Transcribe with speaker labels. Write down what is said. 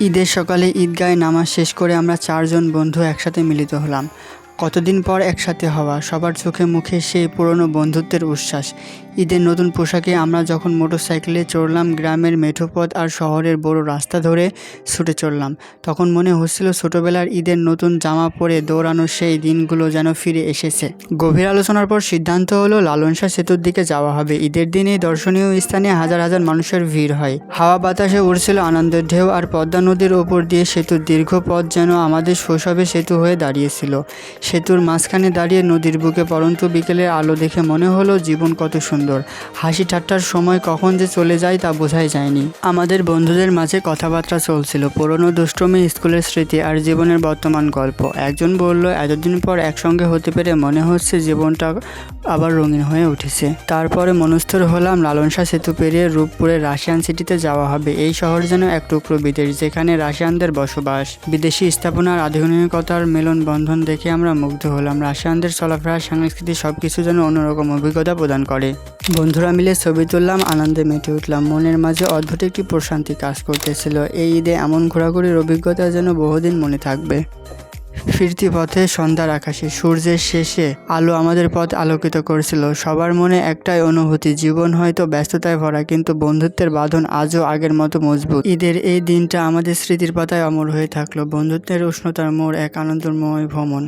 Speaker 1: ঈদের সকালে ঈদগাহে নামাজ শেষ করে আমরা চারজন বন্ধু একসাথে মিলিত হলাম। কতদিন পর একসাথে হওয়া, সবার চোখে মুখে সেই পুরনো বন্ধুত্বের উচ্ছ্বাস। ঈদের নতুন পোশাকে আমরা যখন মোটরসাইকেলে চড়লাম গ্রামের মেঠোপথ আর শহরের বড় রাস্তা ধরে ছুটে চললাম তখন মনে হচ্ছিল ছোটবেলার ঈদের নতুন জামা পরে দৌড়ানোর সেই দিনগুলো যেন ফিরে এসেছে। গভীর আলোচনার পর সিদ্ধান্ত হলো, লালনশাহ সেতুর দিকে যাওয়া হবে। ঈদের দিনে দর্শনীয় স্থানে হাজার হাজার মানুষের ভিড় হয়। হাওয়া বাতাসে উড়ছিল আনন্দের ঢেউ আর পদ্মা নদীর ওপর দিয়ে সেতুর দীর্ঘ পথ যেন আমাদের শৈশবে সেতু হয়ে দাঁড়িয়েছিল। সেতুর মাঝখানে দাঁড়িয়ে নদীর বুকে পরন্ত বিকেলের আলো দেখে মনে হলো জীবন কত সুন্দর। হাসি ঠাট্টার সময় কখন যে চলে যায় তা বোঝাই যায়নি। আমাদের বন্ধুদের মাঝে কথাবার্তা চলছিল, পুরনো দুষ্টমি, স্কুলের স্মৃতি আর জীবনের বর্তমান গল্প। একজন বলল, এতদিন পর একসঙ্গে হতে পেরে মনে হচ্ছে জীবনটা আবার রঙিন হয়ে উঠেছে। তারপরে মনস্থির হলাম, লালনশাহ সেতু পেরিয়ে রূপপুরে রাশিয়ান সিটিতে যাওয়া হবে। এই শহর যেন এক টুকরো বিদেশ, যেখানে রাশিয়ানদের বসবাস, বিদেশি স্থাপনার আধুনিকতার মেলন বন্ধন দেখে আমরা মুগ্ধ হলাম। রাশিয়ানদের চলাফেরা, সংস্কৃতি সব কিছু যেন অন্যরকম অভিজ্ঞতা প্রদান করে। বন্ধুরা মিলে ছবি তুললাম, আনন্দে মেতে উঠলাম। মনের মাঝে অদ্ভুত একটি প্রশান্তি কাজ করতেছিল। এই ঈদে এমন ঘোরাঘুরির অভিজ্ঞতা যেন বহুদিন মনে থাকবে। ফিরতি পথে সন্ধ্যার আকাশে, সূর্যের শেষে আলো আমাদের পথ আলোকিত করেছিল। সবার মনে একটাই অনুভূতি, জীবন হয়তো ব্যস্ততায় ভরা, কিন্তু বন্ধুত্বের বাঁধন আজও আগের মতো মজবুত। ঈদের এই দিনটা আমাদের স্মৃতির পাতায় অমর হয়ে থাকল। বন্ধুত্বের উষ্ণতার মোড়, এক আনন্দময় ভ্রমণ।